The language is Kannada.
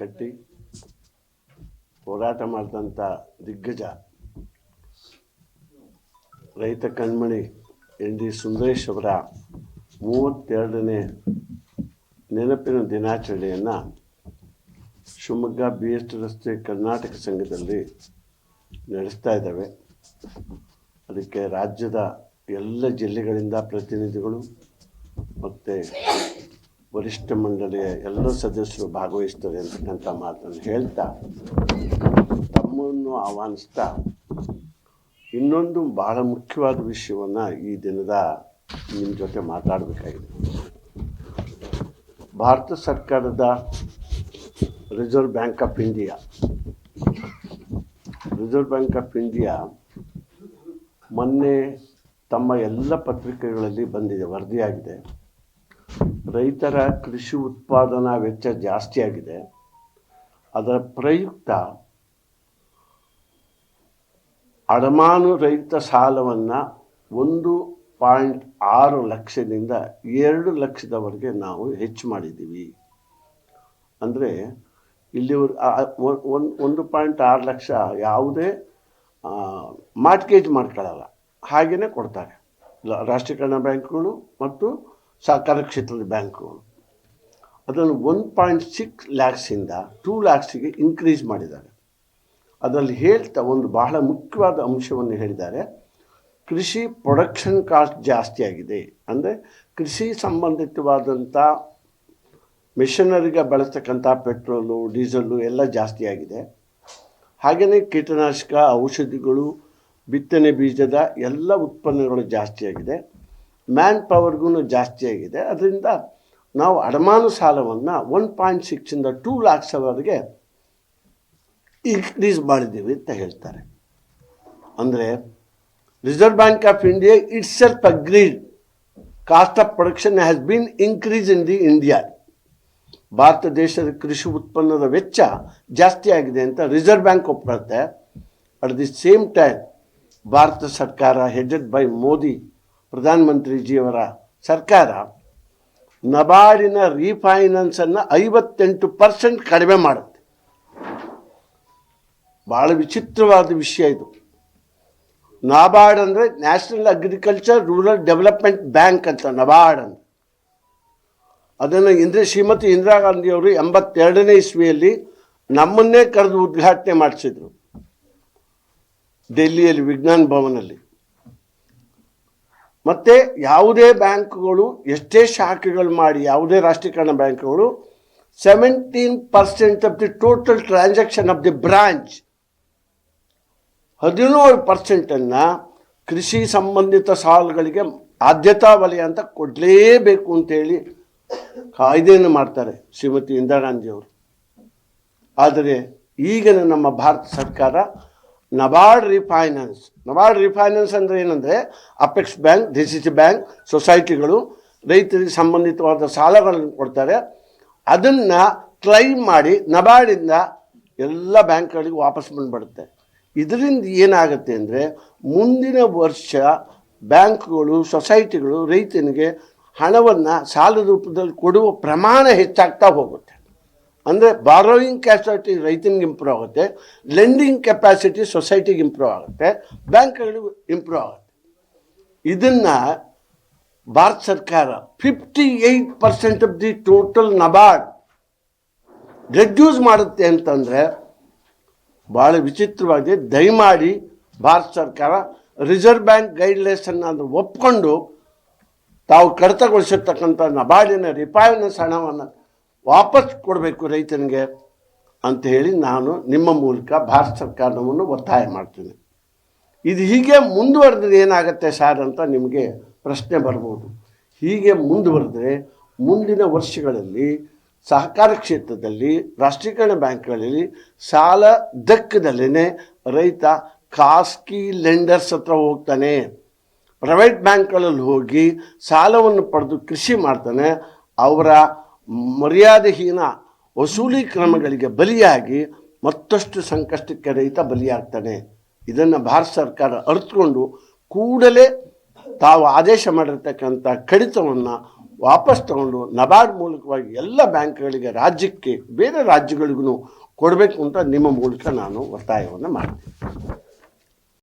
ಕಟ್ಟಿ ಹೋರಾಟ ಮಾಡಿದಂಥ ದಿಗ್ಗಜ ರೈತ ಕಣ್ಮಣಿ ಎನ್ ಡಿ ಸುಂದರೇಶ್ ಅವರ ಮೂವತ್ತೆರಡನೇ ನೆನಪಿನ ದಿನಾಚರಣೆಯನ್ನು ಶಿವಮೊಗ್ಗ ಬಿ ಎಸ್ ರಸ್ತೆ ಕರ್ನಾಟಕ ಸಂಘದಲ್ಲಿ ನಡೆಸ್ತಾ ಇದ್ದಾವೆ. ಅದಕ್ಕೆ ರಾಜ್ಯದ ಎಲ್ಲ ಜಿಲ್ಲೆಗಳಿಂದ ಪ್ರತಿನಿಧಿಗಳು ಮತ್ತು ವರಿಷ್ಠ ಮಂಡಳಿಯ ಎಲ್ಲ ಸದಸ್ಯರು ಭಾಗವಹಿಸ್ತಾರೆ ಅಂತಕ್ಕಂಥ ಮಾತನ್ನು ಹೇಳ್ತಾ ತಮ್ಮನ್ನು ಆಹ್ವಾನಿಸ್ತಾ ಇನ್ನೊಂದು ಬಹಳ ಮುಖ್ಯವಾದ ವಿಷಯವನ್ನು ಈ ದಿನದ ನಿಮ್ಮ ಜೊತೆ ಮಾತಾಡಬೇಕಾಗಿದೆ. ಭಾರತ ಸರ್ಕಾರದ Reserve Bank of India Reserve Bank of India ಮೊನ್ನೆ ತಮ್ಮ ಎಲ್ಲ ಪತ್ರಿಕೆಗಳಲ್ಲಿ ಬಂದಿದೆ, ವರದಿಯಾಗಿದೆ. ರೈತರ ಕೃಷಿ ಉತ್ಪಾದನಾ ವೆಚ್ಚ ಜಾಸ್ತಿ ಆಗಿದೆ. ಅದರ ಪ್ರಯುಕ್ತ ಅಡಮಾನು ರೈತ ಸಾಲವನ್ನು ಒಂದು ಪಾಯಿಂಟ್ ಆರು ಲಕ್ಷದಿಂದ ಎರಡು ಲಕ್ಷದವರೆಗೆ ನಾವು ಹೆಚ್ಚು ಮಾಡಿದ್ದೀವಿ. ಅಂದರೆ ಇಲ್ಲಿ ಒಂದು ಒಂದು ಪಾಯಿಂಟ್ ಆರು ಲಕ್ಷ ಯಾವುದೇ ಮಾರ್ಟ್ಗೇಜ್ ಮಾಡ್ಕೊಳ್ಳಲ್ಲ. ಹಾಗೆಯೇ ಕೊಡ್ತಾರೆ. ರಾಷ್ಟ್ರೀಕರಣ ಬ್ಯಾಂಕ್ಗಳು ಮತ್ತು ಸಹಕಾರ ಕ್ಷೇತ್ರದ ಬ್ಯಾಂಕು. ಅದನ್ನು ಒನ್ ಪಾಯಿಂಟ್ ಸಿಕ್ಸ್ ಲ್ಯಾಕ್ಸಿಂದ ಟೂ ಲ್ಯಾಕ್ಸಿಗೆ ಇನ್ಕ್ರೀಸ್ ಮಾಡಿದ್ದಾರೆ. ಅದರಲ್ಲಿ ಹೇಳ್ತಾ ಒಂದು ಬಹಳ ಮುಖ್ಯವಾದ ಅಂಶವನ್ನು ಹೇಳಿದ್ದಾರೆ. ಕೃಷಿ ಪ್ರೊಡಕ್ಷನ್ ಕಾಸ್ಟ್ ಜಾಸ್ತಿ ಆಗಿದೆ. ಅಂದರೆ ಕೃಷಿ ಸಂಬಂಧಿತವಾದಂಥ ಮಿಷನರಿಗೆ ಬಳಸ್ತಕ್ಕಂಥ ಪೆಟ್ರೋಲು ಡೀಸೆಲ್ಲು ಎಲ್ಲ ಜಾಸ್ತಿ ಆಗಿದೆ. ಹಾಗೆಯೇ ಕೀಟನಾಶಕ, ಔಷಧಿಗಳು, ಬಿತ್ತನೆ ಬೀಜದ ಎಲ್ಲ ಉತ್ಪನ್ನಗಳು ಜಾಸ್ತಿ ಆಗಿದೆ. ಮ್ಯಾನ್ ಪವರ್ಗೂ ಜಾಸ್ತಿ ಆಗಿದೆ. ಅದರಿಂದ ನಾವು ಅಡಮಾನ ಸಾಲವನ್ನು ಒನ್ ಪಾಯಿಂಟ್ ಸಿಕ್ಸಿಂದ ಟೂ ಲ್ಯಾಕ್ಸ್ವರೆಗೆ ಇನ್ಕ್ರೀಸ್ ಮಾಡಿದ್ದೀವಿ ಅಂತ ಹೇಳ್ತಾರೆ. ಅಂದರೆ Reserve Bank of India itself agreed cost of production has been increase in the India Bharat ದೇಶದ ಕೃಷಿ ಉತ್ಪನ್ನದ ವೆಚ್ಚ ಜಾಸ್ತಿ ಆಗಿದೆ ಅಂತ ರಿಸರ್ವ್ ಬ್ಯಾಂಕ್ ಒಪ್ಪಿರುತ್ತೆ at the same time Bharat ಸರ್ಕಾರ ಹೆಡೆಡ್ ಬೈ ಮೋದಿ ಪ್ರಧಾನಮಂತ್ರಿಜಿಯವರ ಸರ್ಕಾರ ನಬಾರ್ಡಿನ ರೀಫೈನಾನ್ಸನ್ನು ಐವತ್ತೆಂಟು ಪರ್ಸೆಂಟ್ ಕಡಿಮೆ ಮಾಡುತ್ತೆ. ಭಾಳ ವಿಚಿತ್ರವಾದ ವಿಷಯ ಇದು. ನಬಾರ್ಡ್ ಅಂದರೆ national agriculture rural development bank ಅಂತ, ನಬಾರ್ಡ್ ಅಂತ. ಅದನ್ನು ಇಂದ್ರ, ಶ್ರೀಮತಿ ಇಂದಿರಾ ಗಾಂಧಿಯವರು ಎಂಬತ್ತೆರಡನೇ ಇಸ್ವಿಯಲ್ಲಿ ನಮ್ಮನ್ನೇ ಕರೆದು ಉದ್ಘಾಟನೆ ಮಾಡಿಸಿದರು. ಡೆಲ್ಲಿಯಲ್ಲಿ ವಿಜ್ಞಾನ ಭವನಲ್ಲಿ. ಮತ್ತು ಯಾವುದೇ ಬ್ಯಾಂಕ್ಗಳು, ಎಷ್ಟೇ ಶಾಖೆಗಳು ಮಾಡಿ, ಯಾವುದೇ ರಾಷ್ಟ್ರೀಕರಣ ಬ್ಯಾಂಕ್ಗಳು seventeen percent of the total transaction of the branch ಹದಿನೇಳು ಪರ್ಸೆಂಟನ್ನು ಕೃಷಿ ಸಂಬಂಧಿತ ಸಾಲಗಳಿಗೆ ಆದ್ಯತಾ ವಲಯ ಅಂತ ಕೊಡಲೇಬೇಕು ಅಂತೇಳಿ ಕಾಯ್ದೆಯನ್ನು ಮಾಡ್ತಾರೆ ಶ್ರೀಮತಿ ಇಂದಿರಾ ಗಾಂಧಿಯವರು ಆದರೆ ಈಗಿನ ನಮ್ಮ ಭಾರತ ಸರ್ಕಾರ ನಬಾರ್ಡ್ ರಿಫೈನಾನ್ಸ್ ನಬಾರ್ಡ್ ರಿಫೈನಾನ್ಸ್ ಅಂದರೆ ಏನಂದರೆ apex bank D C C bank ಸೊಸೈಟಿಗಳು ರೈತರಿಗೆ ಸಂಬಂಧಿತವಾದ ಸಾಲಗಳನ್ನು ಕೊಡ್ತಾರೆ. ಅದನ್ನು ಕ್ಲೈಮ್ ಮಾಡಿ ನಬಾರ್ಡಿಂದ ಎಲ್ಲ ಬ್ಯಾಂಕ್ಗಳಿಗೆ ವಾಪಸ್ ಬಂದುಬಿಡುತ್ತೆ. ಇದರಿಂದ ಏನಾಗುತ್ತೆ ಅಂದರೆ ಮುಂದಿನ ವರ್ಷ ಬ್ಯಾಂಕ್ಗಳು ಸೊಸೈಟಿಗಳು ರೈತನಿಗೆ ಹಣವನ್ನು ಸಾಲದ ರೂಪದಲ್ಲಿ ಕೊಡುವ ಪ್ರಮಾಣ ಹೆಚ್ಚಾಗ್ತಾ ಹೋಗುತ್ತೆ. ಅಂದರೆ ಬಾರೋಯಿಂಗ್ ಕ್ಯಾಪಾಸಿಟಿ ರೈತನಿಗೆ ಇಂಪ್ರೂವ್ ಆಗುತ್ತೆ ಲೆಂಡಿಂಗ್ ಕೆಪಾಸಿಟಿ ಸೊಸೈಟಿಗೆ ಇಂಪ್ರೂವ್ ಆಗುತ್ತೆ ಬ್ಯಾಂಕ್ಗಳಿಗೂ ಇಂಪ್ರೂವ್ ಆಗುತ್ತೆ. ಇದನ್ನು ಭಾರತ ಸರ್ಕಾರ fifty eight percent of the total NABARD reduce ಮಾಡುತ್ತೆ ಅಂತಂದರೆ ಭಾಳ ವಿಚಿತ್ರವಾಗಿದೆ. ದಯಮಾಡಿ ಭಾರತ ಸರ್ಕಾರ ರಿಸರ್ವ್ ಬ್ಯಾಂಕ್ ಗೈಡ್ಲೈನ್ಸನ್ನು ಅದು ಒಪ್ಕೊಂಡು ತಾವು ಕಡಿತಗೊಳಿಸಿರ್ತಕ್ಕಂಥ ನಬಾರ್ಡಿನ ರಿಪಾಯಿನ ಹಣವನ್ನು ವಾಪಸ್ ಕೊಡಬೇಕು ರೈತನಿಗೆ ಅಂತ ಹೇಳಿ ನಾನು ನಿಮ್ಮ ಮೂಲಕ ಭಾರತ ಸರ್ಕಾರವನ್ನು ಒತ್ತಾಯ ಮಾಡ್ತೀನಿ. ಇದು ಹೀಗೆ ಮುಂದುವರೆದ್ರೆ ಏನಾಗುತ್ತೆ ಸರ್ ಅಂತ ನಿಮಗೆ ಪ್ರಶ್ನೆ ಬರ್ಬೋದು. ಹೀಗೆ ಮುಂದುವರೆದ್ರೆ ಮುಂದಿನ ವರ್ಷಗಳಲ್ಲಿ ಸಹಕಾರ ಕ್ಷೇತ್ರದಲ್ಲಿ, ರಾಷ್ಟ್ರೀಕರಣ ಬ್ಯಾಂಕ್ಗಳಲ್ಲಿ ಸಾಲ ದಕ್ಕದಲ್ಲೇ ರೈತ ಖಾಸಗಿ ಲೆಂಡರ್ಸ್ ಹತ್ರ ಹೋಗ್ತಾನೆ. ಪ್ರೈವೇಟ್ ಬ್ಯಾಂಕ್ಗಳಲ್ಲಿ ಹೋಗಿ ಸಾಲವನ್ನು ಪಡೆದು ಕೃಷಿ ಮಾಡ್ತಾನೆ. ಅವರ ಮರ್ಯಾದೆಹೀನ ವಸೂಲಿ ಕ್ರಮಗಳಿಗೆ ಬಲಿಯಾಗಿ ಮತ್ತಷ್ಟು ಸಂಕಷ್ಟಕ್ಕೆ ರೈತ ಬಲಿಯಾಗ್ತಾನೆ. ಇದನ್ನು ಭಾರತ ಸರ್ಕಾರ ಅರಿತುಕೊಂಡು ಕೂಡಲೇ ತಾವು ಆದೇಶ ಮಾಡಿರ್ತಕ್ಕಂಥ ಕಡಿತವನ್ನು ವಾಪಸ್ ತಗೊಂಡು ನಬಾರ್ಡ್ ಮೂಲಕವಾಗಿ ಎಲ್ಲ ಬ್ಯಾಂಕ್ಗಳಿಗೆ, ರಾಜ್ಯಕ್ಕೆ, ಬೇರೆ ರಾಜ್ಯಗಳಿಗೂ ಕೊಡಬೇಕು ಅಂತ ನಿಮ್ಮ ಮೂಲಕ ನಾನು ಒತ್ತಾಯವನ್ನು ಮಾಡ್ತೀನಿ.